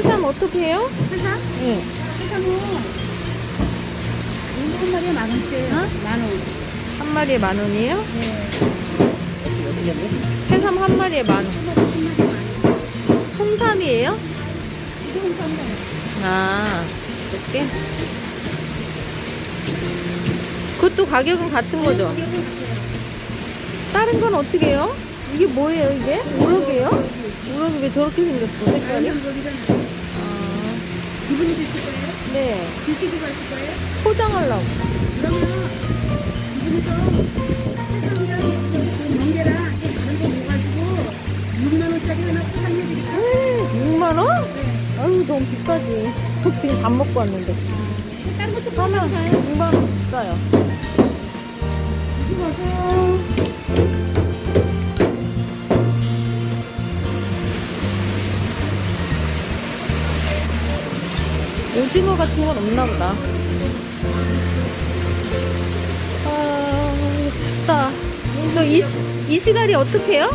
해삼 어떻게 해요? 해삼? 네. 해삼은 한 마리에 만 원짜리. 만 원. 한 마리에 만 원이에요? 네. 해삼 한 마리에 만 원. 홍삼이에요? 싼 거. 아, 이렇게? 그것도 가격은 같은 거죠? 다른 건 어떻게 해요? 이게 뭐예요, 이게? 우럭이에요? 우럭이 왜 저렇게 생겼어, 색깔이? 아, 기분이 드실 거예요? 네. 드시고 가실 거예요? 포장하려고. 그러면 멍게랑 좀 다른 거 모가지고 6만 원짜리 하나 포장해드릴까요? 6만 원? 네. 아유, 너무 비싸지. 저 지금 밥 먹고 왔는데. 다른 것도 하면 사면 6만 원 비싸요. 이거 보세요. 오징어 같은 건 없나 보다. 아, 춥다. 저 이, 이 시갈이 어떻게 해요?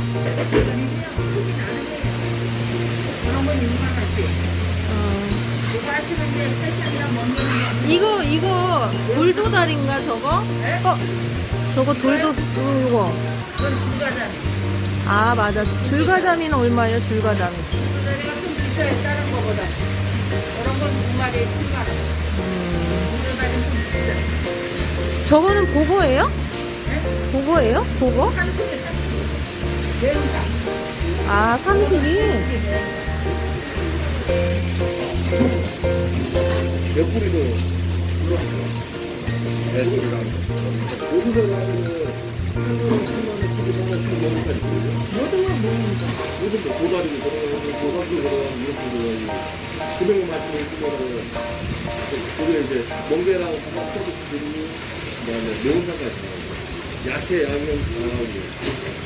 그런 건 6만 원씩. 어, 이거 이거, 돌도다리인가, 저거? 어, 저거 돌도, 어, 이거. 아, 맞아. 줄가자미는 얼마예요, 줄가자미? 불가자리가 좀 비싸요, 다른 거보다. 그런 건 6마리에 7만 원. 불가자리는 좀 비싸요. 저거는 보고예요? 네? 보고예요? 매운탕. 아, 32? 옆구리도 불러주세요. 애들이랑. 여기서 나오는 모든 걸 모으는 거. 요즘 뭐 도다리도 이것도 들어가고, 그명 맞추고 있으면은, 그게 이제 멍게랑 한번 서비스 드리고, 그 다음에 매운탕까지 나오고, 야채 양념 다 나오고,